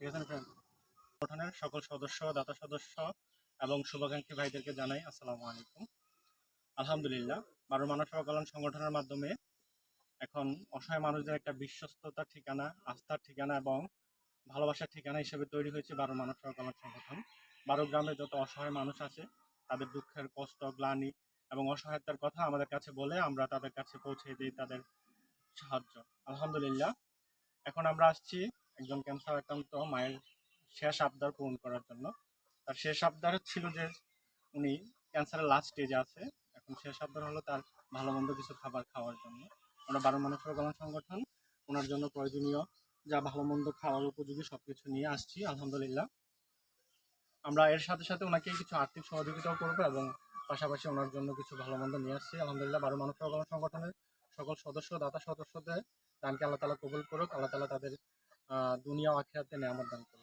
ঠিক আছে সংগঠনের সকল সদস্য, দাতা সদস্য এবং শুভাকাঙ্ক্ষী ভাইদেরকে জানাই আসসালামু আলাইকুম। আলহামদুলিল্লাহ, বারো মানব সেবা সংগঠনের মাধ্যমে এখন অসহায় মানুষদের একটা বিশ্বস্ততার ঠিকানা, আস্থার ঠিকানা এবং ভালোবাসার ঠিকানা হিসেবে তৈরি হয়েছে বারো মানব সেবা সংগঠন। বারো গ্রামে যত অসহায় মানুষ আছে, তাদের দুঃখের কষ্ট, গ্লানি এবং অসহায়তার কথা আমাদের কাছে বলে আমরা তাদের কাছে পৌঁছে দিই তাদের সাহায্য। আলহামদুলিল্লাহ, এখন আমরা আসছি একজন ক্যান্সার আক্রান্ত মায়ের শেষ আবদার পূরণ করার জন্য। তার শেষ আবদার ছিল যে উনি ক্যান্সারের লাস্ট স্টেজে আছে। এখন শেষ আবদার হলো তার ভালো মন্দ কিছু খাবার খাওয়ার জন্য। আমরা বারো মানুষ কল্যাণ সংগঠন, ওনার জন্য প্রয়োজনীয় যা ভালো মন্দ খাওয়ার উপযোগী সবকিছু নিয়ে আসছি, আলহামদুলিল্লাহ। আমরা এর সাথে সাথে ওনাকে কিছু আর্থিক সহযোগিতাও করব এবং পাশাপাশি ওনার জন্য কিছু ভালো মন্দ নিয়ে আসছি। আলহামদুলিল্লাহ, বারো মানব কল্যাণ সংগঠনের সকল সদস্য, দাতা সদস্যদের দানকে আল্লাহ তালা কবুল করুক। আল্লাহ তালা তাদের দুনিয়া ও আখিরাতে নেয়ামত দান করুক